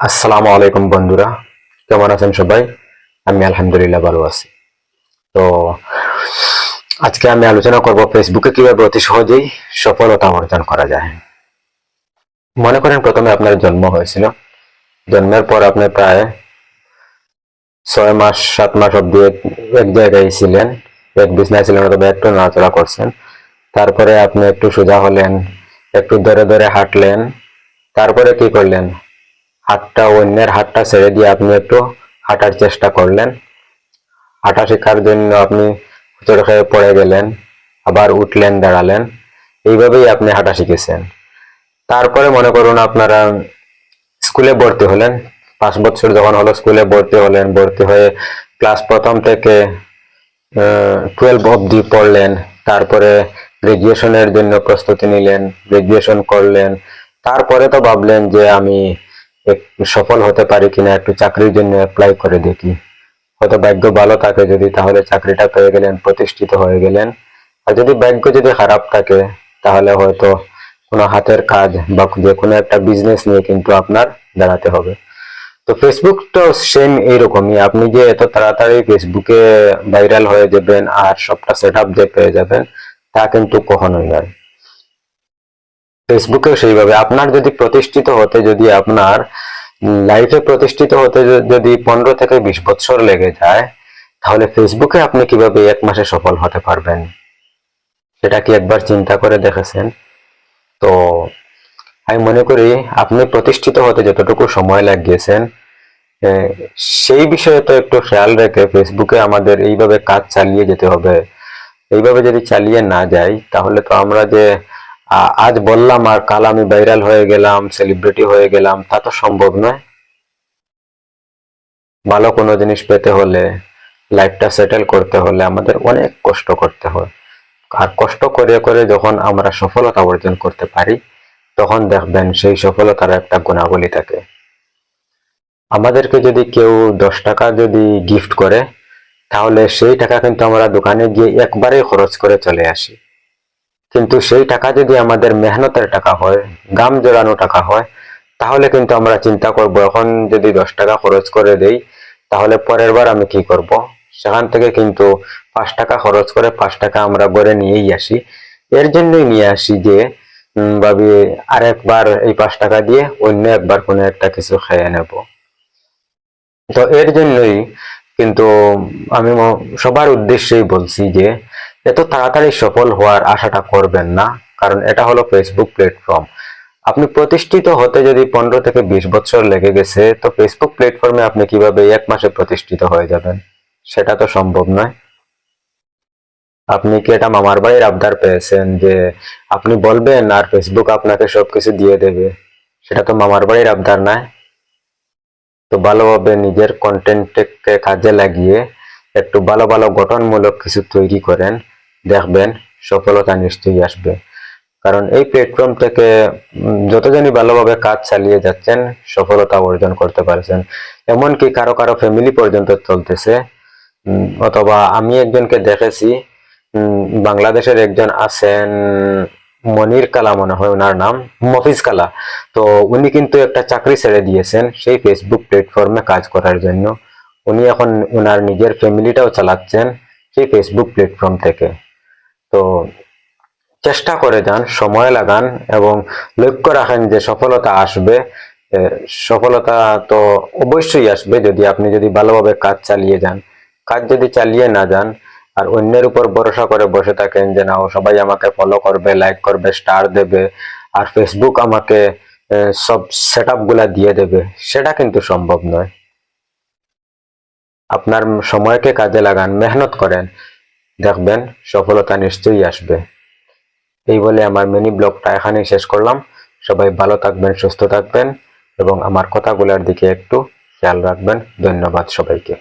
আসসালামু আলাইকুম বন্ধুরা। কেমন আছেন সবাই? আমি আলহামদুলিল্লাহ ভালো আছি। তো আজকে আমি আলোচনা করব ফেসবুকে কীভাবে অতি সহজেই সফলতা অর্জন করা যায়। মনে করেন প্রথমে আপনার জন্ম হয়েছিল। জন্মের পর আপনি প্রায় ছয় মাস, সাত মাস অব্দি এক জায়গায় ছিলেন। এক বিছনায় ছিলেন অথবা একটু নাড়াচড়া করছেন। তারপরে আপনি একটু সোজা হলেন, একটু ধরে ধরে হাঁটলেন। তারপরে কি করলেন? হাতটা অন্যের হাতটা ছেড়ে দিয়ে আপনি একটু হাঁটার চেষ্টা করলেন। হাঁটা শেখার জন্য আপনি হোঁচট খেয়ে পড়ে গেলেন, আবার উঠলেন, দাঁড়ালেন। এইভাবেই আপনি হাঁটা শিখেছেন। তারপরে মনে করুন আপনারা স্কুলে ভর্তি হলেন। পাঁচ বছর যখন হলো স্কুলে ভর্তি হলেন, ভর্তি হয়ে ক্লাস প্রথম থেকে টুয়েলভ অবধি পড়লেন। তারপরে গ্রাজুয়েশনের জন্য প্রস্তুতি নিলেন গ্রাজুয়েশন করলেন। তারপরে তো ভাবলেন যে আমি সফল হতে পারি কিনা, একটু চাকরির জন্য অ্যাপ্লাই করে দেখি। হয়তো ভাগ্য ভালো থাকে যদি তাহলে চাকরিটা পেয়ে গেলেন, প্রতিষ্ঠিত হয়ে গেলেন। আর যদি ভাগ্য যদি খারাপ থাকে, তাহলে হয়তো কোনো হাতের কাজ বা যে কোনো একটা বিজনেস নিয়ে কিন্তু আপনার দাঁড়াতে হবে। তো ফেসবুক তো সেম এইরকমই। আপনি যে এত তাড়াতাড়ি ফেসবুকে ভাইরাল হয়ে যাবেন আর সবটা সেট আপ যে পেয়ে যাবেন, তা কিন্তু কখনোই নয়। ফেসবুকেও সেইভাবে। আপনার যদি প্রতিষ্ঠিত হতে যদি আপনার লাইফে প্রতিষ্ঠিত হতে যদি পনেরো থেকে বিশ বছর লেগে যায়, তাহলে ফেসবুকে আপনি কীভাবে এক মাসে সফল হতে পারবেন? সেটা কি একবার চিন্তা করে দেখেছেন? তো আমি মনে করি আপনি প্রতিষ্ঠিত হতে যতটুকু সময় লাগিয়েছেন সেই বিষয়ে তো একটু খেয়াল রেখে ফেসবুকে আমাদের এইভাবে কাজ চালিয়ে যেতে হবে। এইভাবে যদি চালিয়ে না যাই, তাহলে তো আমরা যে আজ বললাম আর কাল আমি ভাইরাল হয়ে গেলাম সেলিব্রিটি হয়ে গেলাম, তা তো সম্ভব নয়। ভালো কোনো জিনিস পেতে হলে লাইফটা সেটেল করতে হলে আমাদের অনেক কষ্ট করতে হয়। আর কষ্ট করে করে যখন আমরা সফলতা অর্জন করতে পারি, তখন দেখবেন সেই সফলতার একটা গুণাবলী থাকে। আমাদেরকে যদি কেউ দশ টাকা যদি গিফট করে, তাহলে সেই টাকা কিন্তু আমরা দোকানে গিয়ে একবারেই খরচ করে চলে আসি। কিন্তু সেই টাকা যদি আমাদের মেহনতের টাকা হয়, গাম জোড়ানো টাকা হয়, তাহলে কিন্তু আমরা চিন্তা করব, এখন যদি দশ টাকা খরচ করে দেই, তাহলে পরের বার আমি কি করব? সেখান থেকে কিন্তু পাঁচ টাকা খরচ করে পাঁচ টাকা আমরা ঘরে নিয়েই আসি। এর জন্যই নিয়ে আসি যে ভাবি, আরেকবার এই পাঁচ টাকা দিয়ে অন্য একবার কোনো একটা কিছু খেয়ে নেব। তো এর জন্যই কিন্তু আমি সবার উদ্দেশ্যেই বলছি যে এত তাড়াতাড়ি সফল হওয়ার আশাটা করবেন না, কারণ এটা হলো ফেসবুক প্ল্যাটফর্ম আপনি প্রতিষ্ঠিত হতে যদি পনেরো থেকে বিশ বছর লেগে গেছে, তো ফেসবুক প্ল্যাটফর্মে আপনি কীভাবে এক মাসে প্রতিষ্ঠিত হয়ে যাবেন? সেটা তো সম্ভব নয়। আপনি কি এটা মামার বাড়ির আবদার পেয়েছেন যে আপনি বলবেন আর ফেসবুক আপনাকে সবকিছু দিয়ে দেবে? সেটা তো মামার বাড়ির আবদার নয়। তো ভালোভাবে নিজের কন্টেন্টকে কাজে লাগিয়ে একটু ভালো ভালো গঠনমূলক কিছু তৈরি করেন। দেখবেন সফলতা নিশ্চয়ই আসবে। কারণ এই প্ল্যাটফর্ম থেকে যতজনই ভালোভাবে কাজ চালিয়ে যাচ্ছেন, সফলতা অর্জন করতে পারছেন। এমনকি কারও কারও ফ্যামিলি পর্যন্ত চলতেছে। অথবা আমি একজনকে দেখেছি বাংলাদেশের একজন আছেন মনির কালা মনে হয় ওনার নাম, মফিজ কালা। তো উনি কিন্তু একটা চাকরি ছেড়ে দিয়েছেন সেই ফেসবুক প্ল্যাটফর্মে কাজ করার জন্য। উনি এখন ওনার নিজের ফ্যামিলিটাও চালাচ্ছেন সেই ফেসবুক প্ল্যাটফর্ম থেকে। তো চেষ্টা করে যান, সময় লাগান এবং লক্ষ্য রাখেন যে সফলতা আসবে। সফলতা তো অবশ্যই আসবে যদি আপনি যদি ভালোভাবে কাজ চালিয়ে যান। কাজ যদি চালিয়ে না যান আর অন্যের উপর ভরসা করে বসে থাকেন যে না, ও সবাই আমাকে ফলো করবে লাইক করবে স্টার দেবে আর ফেসবুক আমাকে সব সেটগুলা দিয়ে দেবে, সেটা কিন্তু সম্ভব নয়। আপনার সময়কে কাজে লাগান, মেহনত করেন। দেখবেন, সফলতা নিশ্চয়ই আসবে। এই বলে আমার মিনি ব্লগটা এখানেই শেষ করলাম। সবাই ভালো থাকবেন, সুস্থ থাকবেন এবং আমার কথাগুলোর দিকে একটু খেয়াল রাখবেন। ধন্যবাদ সবাইকে।